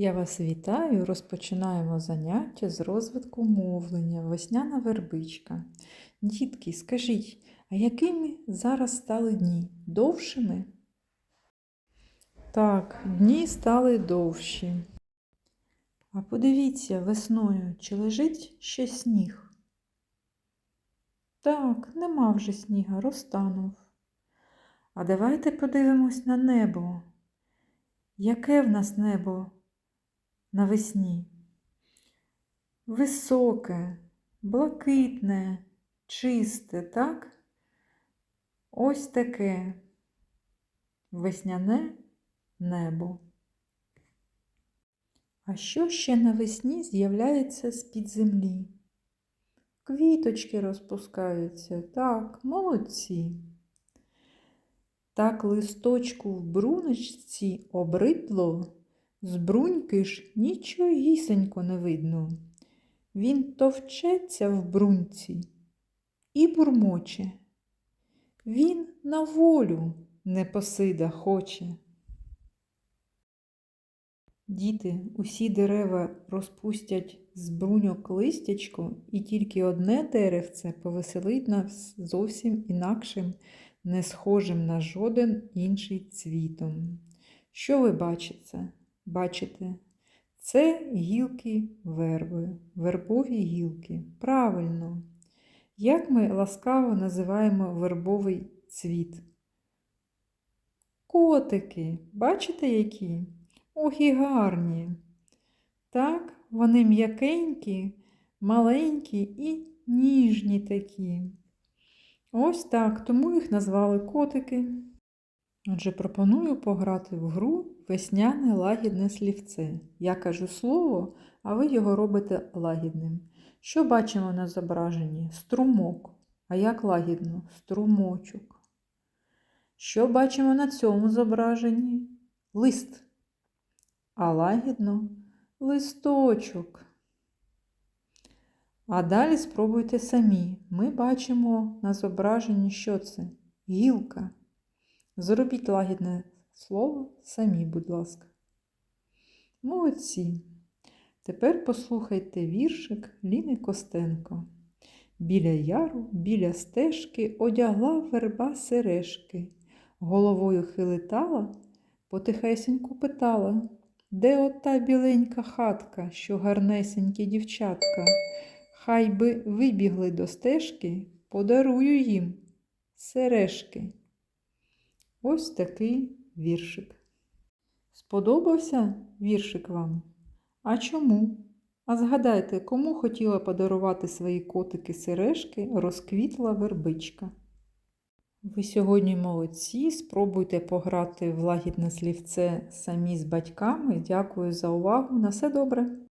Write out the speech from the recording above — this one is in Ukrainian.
Я вас вітаю. Розпочинаємо заняття з розвитку мовлення. Весняна вербичка. Дітки, скажіть, а якими зараз стали дні? Довшими? Так, дні стали довші. А подивіться весною, чи лежить ще сніг? Так, нема вже сніга, розтанув. А давайте подивимось на небо. Яке в нас небо навесні? Високе, блакитне, чисте, так? Ось таке весняне небо. А що ще навесні з'являється з-під землі? Квіточки розпускаються, так, молодці. Так листочку в бруночці обридло, з бруньки ж нічогісенько не видно. Він товчеться в бруньці і бурмоче. Він на волю непосида хоче. Діти, усі дерева розпустять з бруньок листячко, і тільки одне деревце повеселить нас зовсім інакшим, не схожим на жоден інший цвітом. Що ви бачите? Бачите? Це гілки верби, вербові гілки. Правильно. Як ми ласкаво називаємо вербовий цвіт? Котики, бачите які? Ох і гарні. Так, вони м'якенькі, маленькі і ніжні такі. Ось так, тому їх назвали котики. Отже, пропоную пограти в гру весняне лагідне слівце. Я кажу слово, а ви його робите лагідним. Що бачимо на зображенні? Струмок. А як лагідно? Струмочок. Що бачимо на цьому зображенні? Лист. А лагідно листочок. А далі спробуйте самі. Ми бачимо на зображенні, що це? Гілка. Зробіть лагідне слово самі, будь ласка. Молодці. Тепер послухайте віршик Ліни Костенко. Біля яру, біля стежки одягла верба сережки, головою хилитала, потихесеньку питала, де ота біленька хатка, що гарнесенькі дівчатка? Хай би вибігли до стежки, подарую їм сережки. Ось такий віршик. Сподобався віршик вам? А чому? А згадайте, кому хотіла подарувати свої котики сережки розквітла вербичка. Ви сьогодні молодці, спробуйте пограти в лагідне слівце самі з батьками. Дякую за увагу. На все добре!